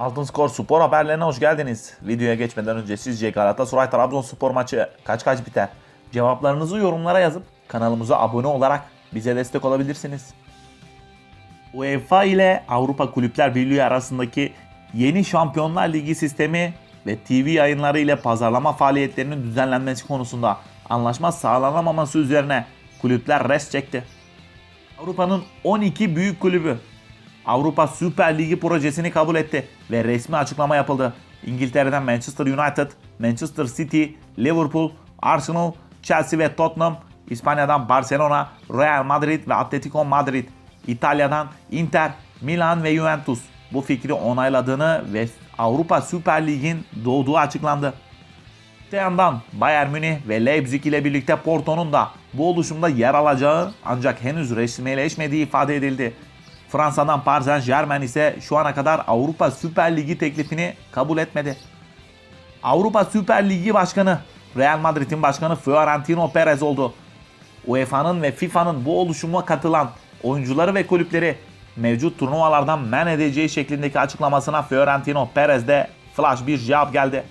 Altın Skor Spor haberlerine hoş geldiniz. Videoya geçmeden önce sizce Galatasaray Trabzonspor maçı kaç kaç biter? Cevaplarınızı yorumlara yazıp kanalımıza abone olarak bize destek olabilirsiniz. UEFA ile Avrupa Kulüpler Birliği arasındaki yeni Şampiyonlar Ligi sistemi ve TV yayınları ile pazarlama faaliyetlerinin düzenlenmesi konusunda anlaşma sağlanamaması üzerine kulüpler res çekti. Avrupa'nın 12 büyük kulübü Avrupa Süper Ligi projesini kabul etti ve resmi açıklama yapıldı. İngiltere'den Manchester United, Manchester City, Liverpool, Arsenal, Chelsea ve Tottenham, İspanya'dan Barcelona, Real Madrid ve Atletico Madrid, İtalya'dan Inter, Milan ve Juventus bu fikri onayladığını ve Avrupa Süper Lig'in doğduğu açıklandı. Öte yandan Bayern Münih ve Leipzig ile birlikte Porto'nun da bu oluşumda yer alacağı ancak henüz resmileşmediği ifade edildi. Fransa'dan Paris Saint Germain ise şu ana kadar Avrupa Süper Ligi teklifini kabul etmedi. Avrupa Süper Ligi Başkanı Real Madrid'in başkanı Florentino Perez oldu. UEFA'nın ve FIFA'nın bu oluşuma katılan oyuncuları ve kulüpleri mevcut turnuvalardan men edeceği şeklindeki açıklamasına Florentino Perez'de flash bir cevap geldi.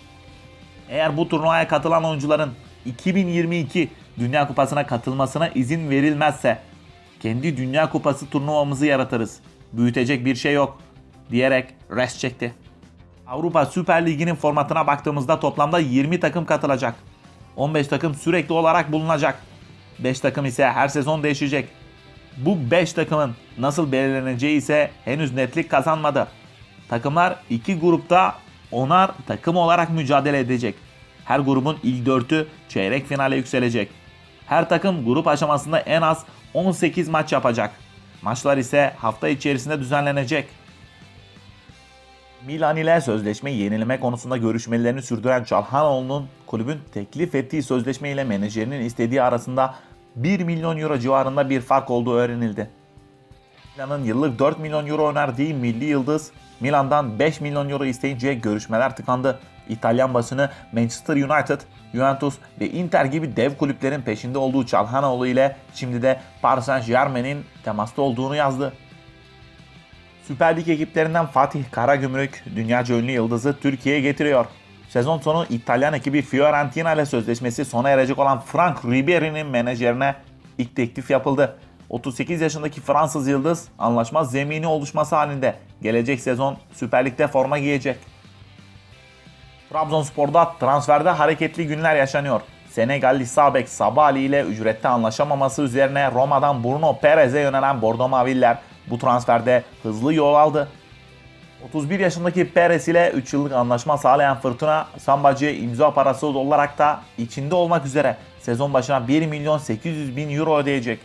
Eğer bu turnuvaya katılan oyuncuların 2022 Dünya Kupası'na katılmasına izin verilmezse kendi Dünya Kupası turnuvamızı yaratırız. Büyütecek bir şey yok diyerek res çekti. Avrupa Süper Ligi'nin formatına baktığımızda toplamda 20 takım katılacak. 15 takım sürekli olarak bulunacak. 5 takım ise her sezon değişecek. Bu 5 takımın nasıl belirleneceği ise henüz netlik kazanmadı. Takımlar iki grupta onar takım olarak mücadele edecek. Her grubun ilk dörtü çeyrek finale yükselecek. Her takım grup aşamasında en az 18 maç yapacak. Maçlar ise hafta içerisinde düzenlenecek. Milan ile sözleşme yenileme konusunda görüşmelerini sürdüren Çalhanoğlu'nun kulübün teklif ettiği sözleşme ile menajerinin istediği arasında 1 milyon euro civarında bir fark olduğu öğrenildi. Milan'ın yıllık 4 milyon euro önerdiği milli yıldız Milan'dan 5 milyon euro isteyince görüşmeler tıkandı. İtalyan basını Manchester United, Juventus ve Inter gibi dev kulüplerin peşinde olduğu Çalhanoğlu ile şimdi de Paris Saint Germain'in temasta olduğunu yazdı. Süper Lig ekiplerinden Fatih Karagümrük dünyaca ünlü yıldızı Türkiye'ye getiriyor. Sezon sonu İtalyan ekibi Fiorentina ile sözleşmesi sona erecek olan Frank Ribery'nin menajerine ilk teklif yapıldı. 38 yaşındaki Fransız yıldız anlaşma zemini oluşması halinde gelecek sezon Süper Lig'de forma giyecek. Trabzonspor'da transferde hareketli günler yaşanıyor. Senegalli Sabek Sabali ile ücrette anlaşamaması üzerine Roma'dan Bruno Perez'e yönelen Bordo Maviller bu transferde hızlı yol aldı. 31 yaşındaki Perez ile 3 yıllık anlaşma sağlayan Fırtına Sambacı'ya imza parası olarak da içinde olmak üzere sezon başına 1 milyon 800 bin euro ödeyecek.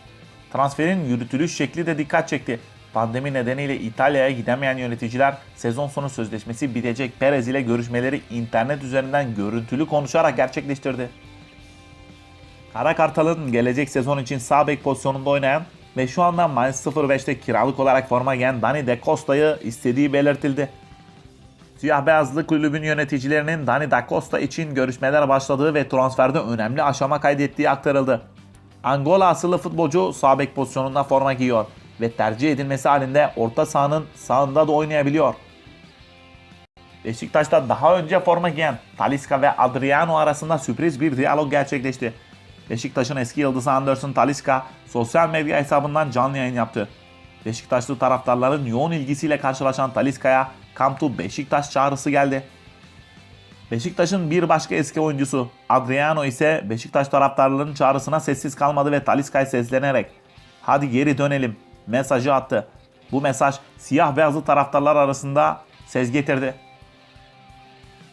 Transferin yürütülüş şekli de dikkat çekti. Pandemi nedeniyle İtalya'ya gidemeyen yöneticiler sezon sonu sözleşmesi bitecek Perez ile görüşmeleri internet üzerinden görüntülü konuşarak gerçekleştirdi. Kara Kartal'ın gelecek sezon için sağ bek pozisyonunda oynayan ve şu anda Mainz 05'te kiralık olarak forma giyen Dani De Costa'yı istediği belirtildi. Siyah beyazlı kulübün yöneticilerinin Dani Da Costa için görüşmeler başladığı ve transferde önemli aşama kaydettiği aktarıldı. Angola asıllı futbolcu sağ bek pozisyonunda forma giyiyor ve tercih edilmesi halinde orta sahanın sağında da oynayabiliyor. Beşiktaş'ta daha önce forma giyen Talisca ve Adriano arasında sürpriz bir diyalog gerçekleşti. Beşiktaş'ın eski yıldızı Anderson Talisca sosyal medya hesabından canlı yayın yaptı. Beşiktaşlı taraftarların yoğun ilgisiyle karşılaşan Talisca'ya to Beşiktaş çağrısı geldi. Beşiktaş'ın bir başka eski oyuncusu Adriano ise Beşiktaş taraftarlarının çağrısına sessiz kalmadı ve Talisca'ya seslenerek hadi geri dönelim mesajı attı. Bu mesaj siyah beyazlı taraftarlar arasında ses getirdi.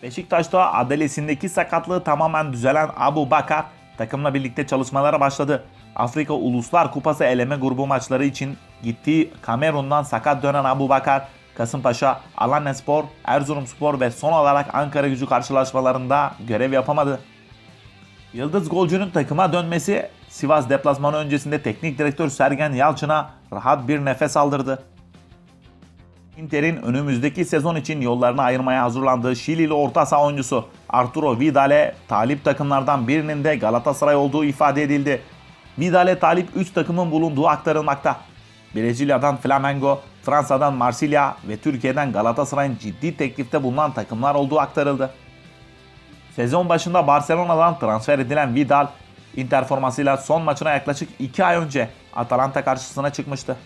Beşiktaş'ta adalesindeki sakatlığı tamamen düzelen Abu Bakar takımla birlikte çalışmalara başladı. Afrika Uluslar Kupası eleme grubu maçları için gittiği Kamerun'dan sakat dönen Abu Bakar, Kasımpaşa, Alanyaspor, Erzurumspor ve son olarak Ankara gücü karşılaşmalarında görev yapamadı. Yıldız golcünün takıma dönmesi Sivas deplasmanı öncesinde teknik direktör Sergen Yalçın'a rahat bir nefes aldırdı. Inter'in önümüzdeki sezon için yollarını ayırmaya hazırlandığı Şilili orta saha oyuncusu Arturo Vidal'e talip takımlardan birinin de Galatasaray olduğu ifade edildi. Vidal'e talip 3 takımın bulunduğu aktarılmakta. Brezilya'dan Flamengo, Fransa'dan Marsilya ve Türkiye'den Galatasaray'ın ciddi teklifte bulunan takımlar olduğu aktarıldı. Sezon başında Barcelona'dan transfer edilen Vidal, Inter formasıyla son maçına yaklaşık 2 ay önce Atalanta karşısına çıkmıştı.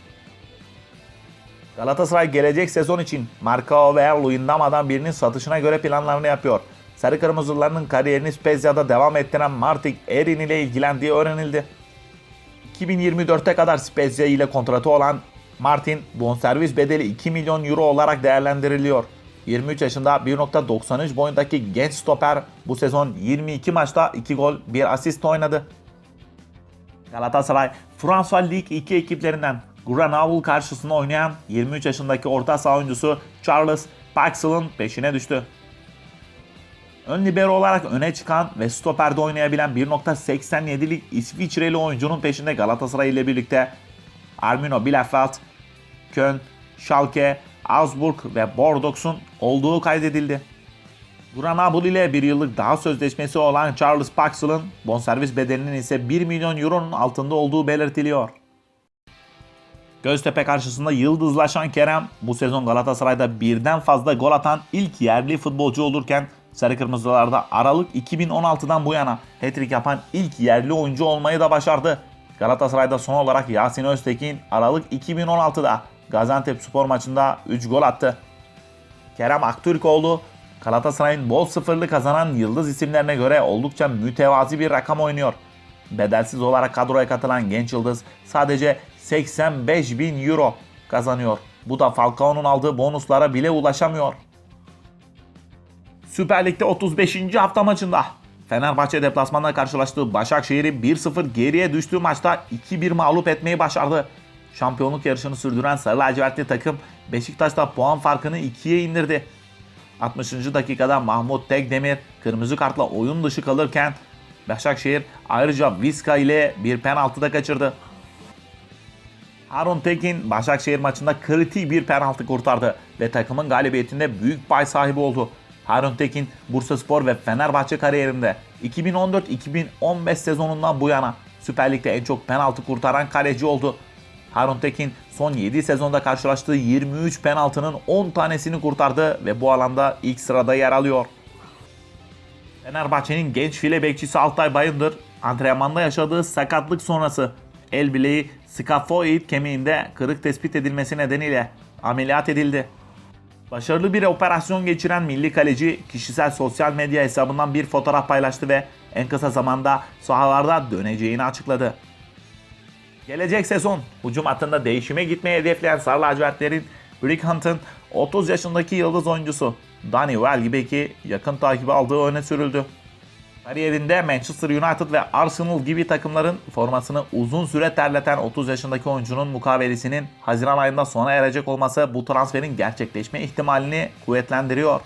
Galatasaray gelecek sezon için Marcao veya Luyendama'dan birinin satışına göre planlarını yapıyor. Sarı Kırmızıların kariyerini Spezia'da devam ettiren Martik Erin ile ilgilendiği öğrenildi. 2024'te kadar Spezia ile kontratı olan Martin bonservis bedeli 2 milyon euro olarak değerlendiriliyor. 23 yaşında 1.93 boyundaki genç stoper bu sezon 22 maçta 2 gol 1 asist oynadı. Galatasaray Fransa Lig 2 ekiplerinden Grenoble karşısında oynayan 23 yaşındaki orta saha oyuncusu Charles Paxel'ın peşine düştü. Ön libero olarak öne çıkan ve stoperde oynayabilen 1.87'lik İsviçreli oyuncunun peşinde Galatasaray ile birlikte Armino Bielefeld, Köln, Schalke, Augsburg ve Bordeaux'un olduğu kaydedildi. Grenoble ile bir yıllık daha sözleşmesi olan Charles Paxel'ın bonservis bedelinin ise 1 milyon euronun altında olduğu belirtiliyor. Göztepe karşısında yıldızlaşan Kerem bu sezon Galatasaray'da birden fazla gol atan ilk yerli futbolcu olurken Sarı Kırmızılar'da Aralık 2016'dan bu yana hat-trick yapan ilk yerli oyuncu olmayı da başardı. Galatasaray'da son olarak Yasin Öztekin Aralık 2016'da Gaziantep spor maçında 3 gol attı. Kerem Aktürkoğlu Galatasaray'ın bol sıfırlı kazanan yıldız isimlerine göre oldukça mütevazi bir rakam oynuyor. Bedelsiz olarak kadroya katılan genç yıldız sadece 85 bin euro kazanıyor. Bu da Falcao'nun aldığı bonuslara bile ulaşamıyor. Süper Lig'de 35. hafta maçında Fenerbahçe deplasmanda karşılaştığı Başakşehir'i 1-0 geriye düştüğü maçta 2-1 mağlup etmeyi başardı. Şampiyonluk yarışını sürdüren Sarı Lacivertli takım Beşiktaş'ta puan farkını 2'ye indirdi. 60. dakikada Mahmut Tekdemir kırmızı kartla oyun dışı kalırken Başakşehir ayrıca Viska ile bir penaltı da kaçırdı. Harun Tekin Başakşehir maçında kritik bir penaltı kurtardı ve takımın galibiyetinde büyük pay sahibi oldu. Harun Tekin Bursa Spor ve Fenerbahçe kariyerinde 2014-2015 sezonundan bu yana Süper Lig'de en çok penaltı kurtaran kaleci oldu. Harun Tekin son 7 sezonda karşılaştığı 23 penaltının 10 tanesini kurtardı ve bu alanda ilk sırada yer alıyor. Fenerbahçe'nin genç file bekçisi Altay Bayındır antrenmanda yaşadığı sakatlık sonrası el bileği skafoid kemiğinde kırık tespit edilmesi nedeniyle ameliyat edildi. Başarılı bir operasyon geçiren milli kaleci kişisel sosyal medya hesabından bir fotoğraf paylaştı ve en kısa zamanda sahalarda döneceğini açıkladı. Gelecek sezon hücum hattında değişime gitmeyi hedefleyen Sarı Lacivertlerin Rick Hunt'ın 30 yaşındaki yıldız oyuncusu Danny Welbeck'i yakın takibi aldığı öne sürüldü. Kariyerinde Manchester United ve Arsenal gibi takımların formasını uzun süre terleten 30 yaşındaki oyuncunun mukavelesinin Haziran ayında sona erecek olması bu transferin gerçekleşme ihtimalini kuvvetlendiriyor.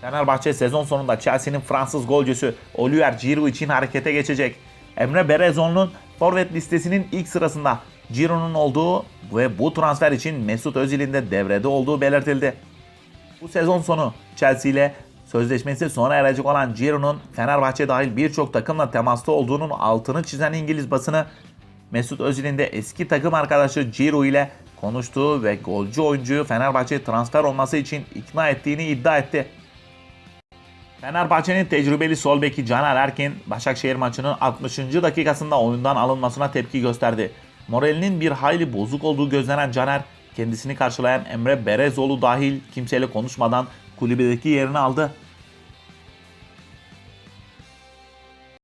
Fenerbahçe sezon sonunda Chelsea'nin Fransız golcüsü Olivier Giroud için harekete geçecek. Emre Berezon'un forvet listesinin ilk sırasında Giroud'un olduğu ve bu transfer için Mesut Özil'in de devrede olduğu belirtildi. Bu sezon sonu Chelsea ile sözleşmesi sona erecek olan Giroud'un Fenerbahçe dahil birçok takımla temasta olduğunun altını çizen İngiliz basını Mesut Özil'in de eski takım arkadaşı Giroud ile konuştuğu ve golcü oyuncuyu Fenerbahçe transfer olması için ikna ettiğini iddia etti. Fenerbahçe'nin tecrübeli sol beki Caner Erkin, Başakşehir maçının 60. dakikasında oyundan alınmasına tepki gösterdi. Moralinin bir hayli bozuk olduğu gözlenen Caner, kendisini karşılayan Emre Berezoğlu dahil kimseyle konuşmadan kulübedeki yerini aldı.